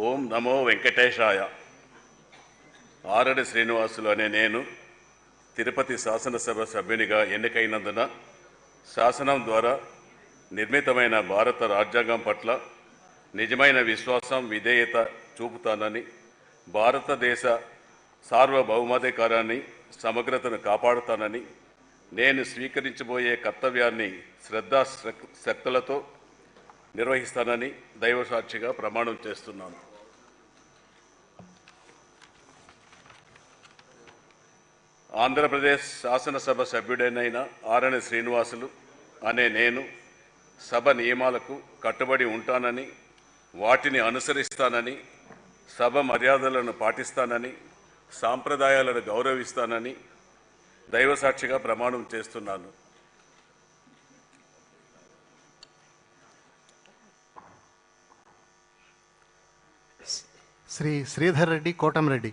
ఓం నమో వెంకటేశాయ. ఆరడి శ్రీనివాసులు అనే నేను తిరుపతి శాసనసభ సభ్యునిగా ఎన్నికైనందున శాసనం ద్వారా నిర్మితమైన భారత రాజ్యాంగం పట్ల నిజమైన విశ్వాసం విధేయత చూపుతానని భారతదేశ సార్వభౌమాధికారాన్ని సమగ్రతను కాపాడుతానని నేను స్వీకరించబోయే కర్తవ్యాన్ని శ్రద్ధా శక్తులతో నిర్వహిస్తానని దైవసాక్షిగా ప్రమాణం చేస్తున్నాను. ఆంధ్రప్రదేశ్ శాసనసభ సభ్యుడైన ఆరణి శ్రీనివాసులు అనే నేను సభ నియమాలకు కట్టుబడి ఉంటానని వాటిని అనుసరిస్తానని సభ మర్యాదలను పాటిస్తానని సాంప్రదాయాలను గౌరవిస్తానని దైవసాక్షిగా ప్రమాణం చేస్తున్నాను. శ్రీ శ్రీధర్ రెడ్డి కోటం రెడ్డి.